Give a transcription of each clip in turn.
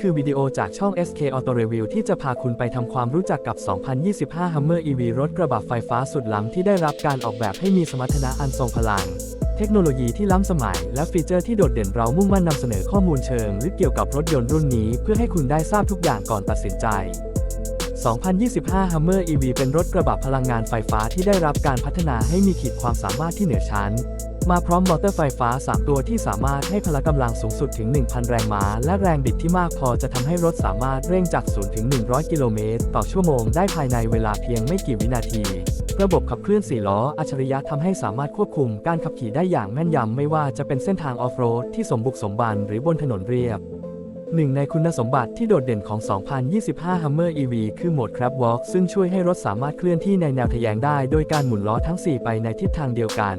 คือวิดีโอจากช่อง SK Auto Review ที่จะพาคุณไปทำความรู้จักกับ 2025 Hummer EV รถกระบะไฟฟ้าสุดล้ำที่ได้รับการออกแบบให้มีสมรรถนะอันทรงพลัง เทคโนโลยีที่ล้ำสมัย และฟีเจอร์ที่โดดเด่นเรามุ่งมั่นนำเสนอข้อมูลเชิงลึกเกี่ยวกับรถยนต์รุ่นนี้เพื่อให้คุณได้ทราบทุกอย่างก่อนตัดสินใจ 2025 Hummer EV เป็นรถกระบะพลังงานไฟฟ้าที่ได้รับการพัฒนาให้มีขีดความสามารถที่เหนือชั้น มาพร้อมมอเตอร์ไฟฟ้า 3 ตัวที่สามารถให้พละกำลังสูงสุดถึง 1,000 แรงม้า และแรงบิดที่มากพอจะทำให้รถสามารถเร่งจาก 0 ถึง 100 กิโลเมตร ต่อชั่วโมงได้ภายในเวลาเพียงไม่กี่วินาที ระบบขับเคลื่อน4ล้ออัจฉริยะทำให้สามารถควบคุมการขับขี่ได้อย่างแม่นยำไม่ว่าจะเป็นเส้นทางออฟโรดที่สมบุกสมบันหรือบนถนนเรียบหนึ่งในคุณสมบัติที่โดดเด่นของ 2025 Hummer EV คือโหมด Crab Walk ซึ่งช่วยให้รถสามารถเคลื่อนที่ในแนวทะแยงได้ โดยการหมุนล้อทั้ง 4 ไปในทิศทางเดียวกัน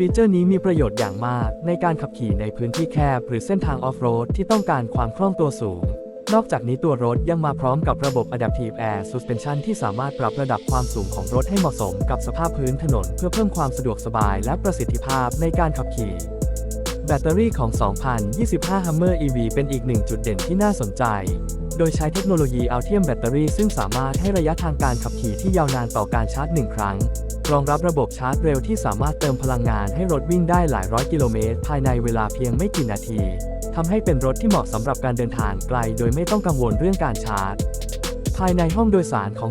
ฟีเจอร์นี้มีประโยชน์อย่างมากในการขับขี่ในพื้นที่แคบ หรือเส้นทางออฟโรดที่ต้องการความคล่องตัวสูง นอกจากนี้ตัวรถยังมาพร้อมกับระบบ Adaptive Air Suspension ที่สามารถปรับระดับความสูงของรถให้เหมาะสมกับสภาพพื้นถนน เพื่อเพิ่มความสะดวกสบายและประสิทธิภาพในการขับขี่ แบตเตอรี่ของ 2025 Hummer EV เป็นอีกหนึ่งจุดเด่นที่น่าสนใจโดยใช้เทคโนโลยีอัลเทียมแบตเตอรี่ซึ่งสามารถให้ระยะทางการขับขี่ที่ยาวนานต่อการชาร์จ 1 ครั้ง รองรับระบบชาร์จเร็วที่สามารถเติมพลังงานให้รถวิ่งได้หลายร้อยกิโลเมตรภายในเวลาเพียงไม่กี่นาทีทำให้เป็นรถที่เหมาะสำหรับการเดินทางไกลโดยไม่ต้องกังวลเรื่องการชาร์จ ภายในห้องโดยสารของ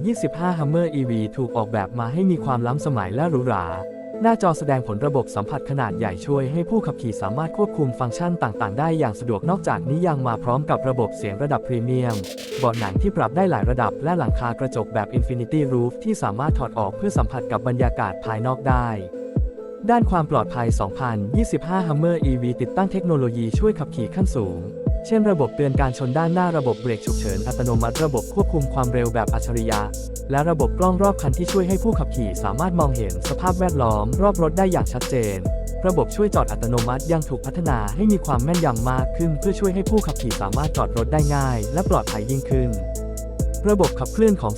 2025 Hummer EV ถูกออกแบบมาให้มีความล้ำสมัยและหรูหรา หน้าจอแสดงผลระบบสัมผัสขนาดใหญ่ช่วยให้ผู้ขับขี่สามารถควบคุมฟังก์ชันต่างๆ ได้อย่างสะดวกนอกจากนี้ยังมาพร้อมกับระบบเสียงระดับพรีเมียมเบาะหนังที่ปรับได้หลายระดับและหลังคากระจกแบบ Infinity Roof ที่สามารถถอดออกเพื่อสัมผัสกับบรรยากาศภายนอกได้ด้านความปลอดภัย 2025 Hummer EV ติดตั้งเทคโนโลยีช่วยขับขี่ขั้นสูง เช่นระบบเตือนการชนด้านหน้าระบบเบรกฉุกเฉินอัตโนมัติระบบควบคุมความเร็วแบบอัจฉริยะ และระบบกล้องรอบคันที่ช่วยให้ผู้ขับขี่สามารถมองเห็นสภาพแวดล้อมรอบรถได้อย่างชัดเจน ระบบช่วยจอดอัตโนมัติยังถูกพัฒนาให้มีความแม่นยำมากขึ้น เพื่อช่วยให้ผู้ขับขี่สามารถจอดรถได้ง่าย และปลอดภัยยิ่งขึ้น ระบบขับเคลื่อนของ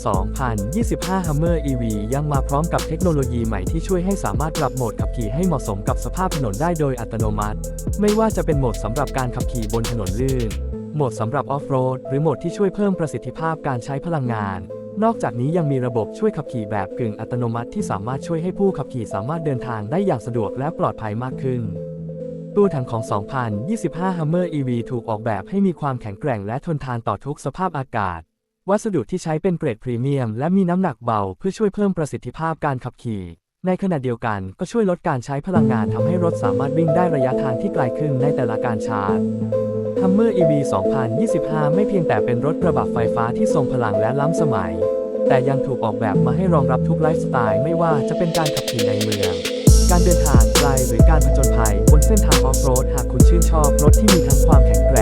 2025 Hummer EV ยังมาพร้อมกับเทคโนโลยีใหม่ที่ช่วยให้สามารถปรับโหมดขับขี่ให้เหมาะสมกับสภาพถนนได้โดยอัตโนมัติ ไม่ว่าจะเป็นโหมดสำหรับการขับขี่บนถนนลื่น โหมดสำหรับออฟโรด หรือโหมดที่ช่วยเพิ่มประสิทธิภาพการใช้พลังงาน นอกจากนี้ยังมีระบบช่วยขับขี่แบบกึ่งอัตโนมัติที่สามารถช่วยให้ผู้ขับขี่สามารถเดินทางได้อย่างสะดวกและปลอดภัยมากขึ้นตัวถังของ 2025 Hummer EV ถูกออกแบบให้มีความแข็งแกร่งและทนทานต่อทุกสภาพอากาศ วัสดุที่ใช้เป็นเกรดพรีเมียม และมีน้ำหนักเบาเพื่อช่วยเพิ่มประสิทธิภาพการขับขี่ ในขณะเดียวกันก็ช่วยลดการใช้พลังงานทำให้รถสามารถวิ่งได้ระยะทางที่ไกลขึ้นในแต่ละการชาร์จ Hummer EV 2025 ไม่เพียงแต่เป็นรถกระบะไฟฟ้าที่ทรงพลังและล้ำสมัย แต่ยังถูกออกแบบมาให้รองรับทุกไลฟ์สไตล์ไม่ว่าจะเป็นการขับขี่ในเมือง การเดินทางไกลหรือการผจญภัยบนเส้นทางออฟโรดหากคุณชื่นชอบรถที่มีทั้งความแข็งแกร่ง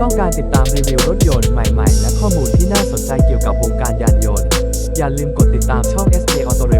ต้องการติดตามรีวิวรถยนต์ใหม่ๆ และข้อมูลที่น่าสนใจเกี่ยวกับวงการยานยนต์ อย่าลืมกดติดตามช่อง SK Auto r e